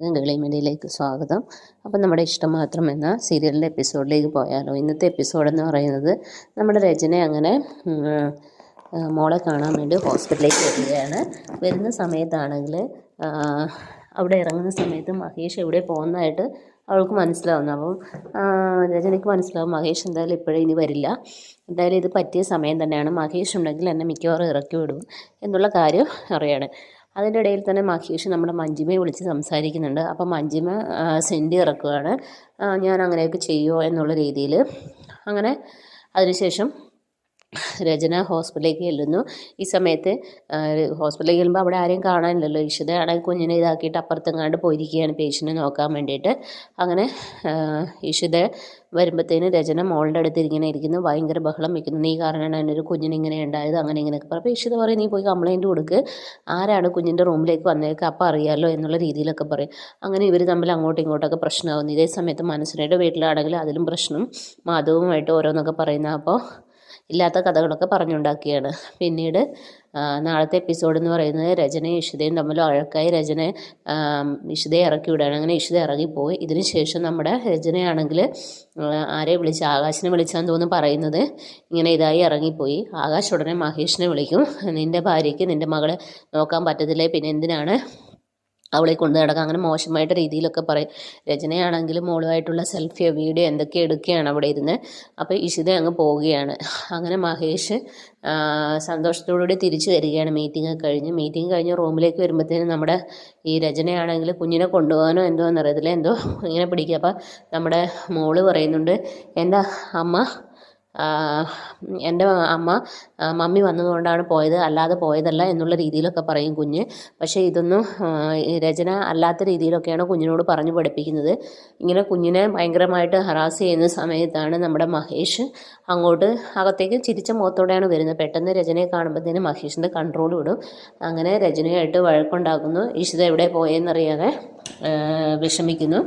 കിളിമീഡിയയിലേക്ക് സ്വാഗതം. അപ്പം നമ്മുടെ ഇഷ്ടം മാത്രം എന്ന സീരിയലിന്റെ എപ്പിസോഡിലേക്ക് പോയാലോ. ഇന്നത്തെ എപ്പിസോഡ് എന്ന് പറയുന്നത് നമ്മുടെ രചന അങ്ങനെ മോളെ കാണാൻ വേണ്ടി ഹോസ്പിറ്റലിലേക്ക് വരികയാണ് വരുന്ന സമയത്താണെങ്കിൽ അവിടെ ഇറങ്ങുന്ന സമയത്ത് മഹേഷ് എവിടെ പോകുന്നതായിട്ട് അവൾക്ക് മനസ്സിലാവുന്നു. അപ്പം രചനയ്ക്ക് മനസ്സിലാവും മഹേഷ് എന്തായാലും ഇപ്പോഴേ ഇനി വരില്ല. എന്തായാലും ഇത് പറ്റിയ സമയം തന്നെയാണ്. മഹേഷ് ഉണ്ടെങ്കിൽ എന്നെ മിക്കവാറും ഇറക്കി വിടും എന്നുള്ള കാര്യം അറിയാണ്. അതിന്റെ ഇടയിൽ തന്നെ മഹേഷ് നമ്മുടെ മഞ്ജിമയെ വിളിച്ച് സംസാരിക്കുന്നുണ്ട്. അപ്പം മഞ്ജിമ സെൻഡ് ഇറക്കുകയാണ് ഞാൻ അങ്ങനെയൊക്കെ ചെയ്യുമോ എന്നുള്ള രീതിയിൽ. അങ്ങനെ അതിനുശേഷം രചന ഹോസ്പിറ്റലിലേക്ക് ചെല്ലുന്നു. ഈ സമയത്ത് ഹോസ്പിറ്റലിലേക്ക് ചെല്ലുമ്പോൾ അവിടെ ആരെയും കാണാനില്ലല്ലോ. ഇഷിതയാണെങ്കിൽ കുഞ്ഞിനെ ഇതാക്കിയിട്ട് അപ്പുറത്തെങ്ങാണ്ട് പോയിരിക്കുകയാണ് പേഷ്യന്റിനെ നോക്കാൻ വേണ്ടിയിട്ട്. അങ്ങനെ ഈശ്വത വരുമ്പോഴത്തേന് രചന മോളുടെ അടുത്ത് ഇങ്ങനെ ഇരിക്കുന്നു. ഭയങ്കര ബഹളം വെക്കുന്നു നീ കാരണമാണ് എന്റെ ഒരു കുഞ്ഞിന് ഇങ്ങനെ ഉണ്ടായത്? അങ്ങനെ ഇങ്ങനെയൊക്കെ പറയും ഇഷിത പറയും നീ പോയി കംപ്ലയിന്റ് കൊടുക്ക്. ആരാണ് കുഞ്ഞിന്റെ റൂമിലേക്ക് വന്നേക്ക് അപ്പോൾ അറിയാമല്ലോ എന്നുള്ള രീതിയിലൊക്കെ പറയും. അങ്ങനെ ഇവർ തമ്മിൽ അങ്ങോട്ടും ഇങ്ങോട്ടൊക്കെ പ്രശ്നമാകുന്നു. ഇതേ സമയത്ത് മനസ്സിനായിട്ട് വീട്ടിലാണെങ്കിൽ അതിലും പ്രശ്നം മാധവുമായിട്ട് ഓരോന്നൊക്കെ പറയുന്ന. അപ്പോൾ ഇല്ലാത്ത കഥകളൊക്കെ പറഞ്ഞുണ്ടാക്കിയാണ്. പിന്നീട് നാളത്തെ എപ്പിസോഡ് എന്ന് പറയുന്നത് രചനയും ഇഷിതയും തമ്മിൽ അഴക്കായി രചന ഇഷിതയെ ഇറക്കി വിടുകയാണ്. അങ്ങനെ ഇഷിത ഇറങ്ങിപ്പോയി. ഇതിന് ശേഷം നമ്മുടെ രചനയാണെങ്കിൽ ആരെ വിളിച്ച്? ആകാശിനെ വിളിച്ചാന്ന് തോന്നുന്നു പറയുന്നത്. ഇങ്ങനെ ഇതായി ഇറങ്ങിപ്പോയി. ആകാശ് ഉടനെ മഹേഷിനെ വിളിക്കും. നിന്റെ ഭാര്യയ്ക്ക് നിന്റെ മകളെ നോക്കാൻ പറ്റത്തില്ലേ? പിന്നെ എന്തിനാണ്? അവളെ കൊണ്ട് നടക്കുക അങ്ങനെ മോശമായിട്ട് രീതിയിലൊക്കെ പറയും. രചനയാണെങ്കിലും മോളുമായിട്ടുള്ള സെൽഫിയോ വീഡിയോ എന്തൊക്കെ എടുക്കുകയാണ് അവിടെ ഇരുന്ന്. അപ്പോൾ ഇഷിത അങ്ങ് പോവുകയാണ്. അങ്ങനെ മഹേഷ് സന്തോഷത്തോടുകൂടി തിരിച്ചു വരികയാണ് മീറ്റിംഗ് കഴിഞ്ഞ്. മീറ്റിംഗ് കഴിഞ്ഞ് റൂമിലേക്ക് വരുമ്പോഴത്തേനും നമ്മുടെ ഈ രചനയാണെങ്കിൽ കുഞ്ഞിനെ കൊണ്ടുപോകാനോ എന്തോ എന്നറിയത്തില്ല. എന്തോ ഇങ്ങനെ പിടിക്കുക. അപ്പോൾ നമ്മുടെ മോൾ പറയുന്നുണ്ട് എന്താ അമ്മ എന്റെ അമ്മ മമ്മി വന്നതുകൊണ്ടാണ് പോയത്. അല്ലാതെ പോയതല്ല എന്നുള്ള രീതിയിലൊക്കെ പറയും കുഞ്ഞ്. പക്ഷേ ഇതൊന്നും രചന അല്ലാത്ത രീതിയിലൊക്കെയാണ് കുഞ്ഞിനോട് പറഞ്ഞു പഠിപ്പിക്കുന്നത്. ഇങ്ങനെ കുഞ്ഞിനെ ഭയങ്കരമായിട്ട് ഹറാസ് ചെയ്യുന്ന സമയത്താണ് നമ്മുടെ മഹേഷ് അങ്ങോട്ട് അകത്തേക്ക് ചിരിച്ച മുഖത്തോടെയാണ് വരുന്നത്. പെട്ടെന്ന് രചനയെ കാണുമ്പോഴത്തേന് മഹേഷിന്റെ കൺട്രോൾ വിടും. അങ്ങനെ രചനയായിട്ട് വഴക്കുണ്ടാക്കുന്നു. ഇഷിത എവിടെ പോയെന്നറിയാതെ വിഷമിക്കുന്നു.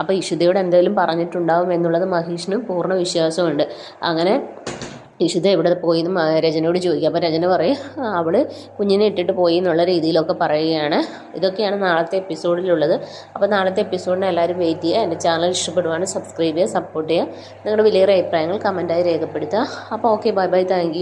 അപ്പോൾ ഇഷുദയോട് എന്തെങ്കിലും പറഞ്ഞിട്ടുണ്ടാവും എന്നുള്ളത് മഹേഷിന് പൂർണ വിശ്വാസമുണ്ട്. അങ്ങനെ ഇഷുദ എവിടെ പോയി എന്ന് രചനയോട് ചോദിക്കുക അപ്പോൾ രചന പറയും അവൾ കുഞ്ഞിനെ ഇട്ടിട്ട് പോയി എന്നുള്ള രീതിയിലൊക്കെ പറയുകയാണ്. ഇതൊക്കെയാണ് നാളത്തെ എപ്പിസോഡിലുള്ളത്. അപ്പോൾ നാളത്തെ എപ്പിസോഡിന് എല്ലാവരും വെയിറ്റ് ചെയ്യുക. എന്റെ ചാനൽ ഇഷ്ടപ്പെടുവാണ് സബ്സ്ക്രൈബ് ചെയ്യുക സപ്പോർട്ട് ചെയ്യുക. നിങ്ങളുടെ വിലയേറെ അഭിപ്രായങ്ങൾ കമന്റായി രേഖപ്പെടുത്തുക. അപ്പോൾ ഓക്കെ ബൈ ബൈ താങ്ക്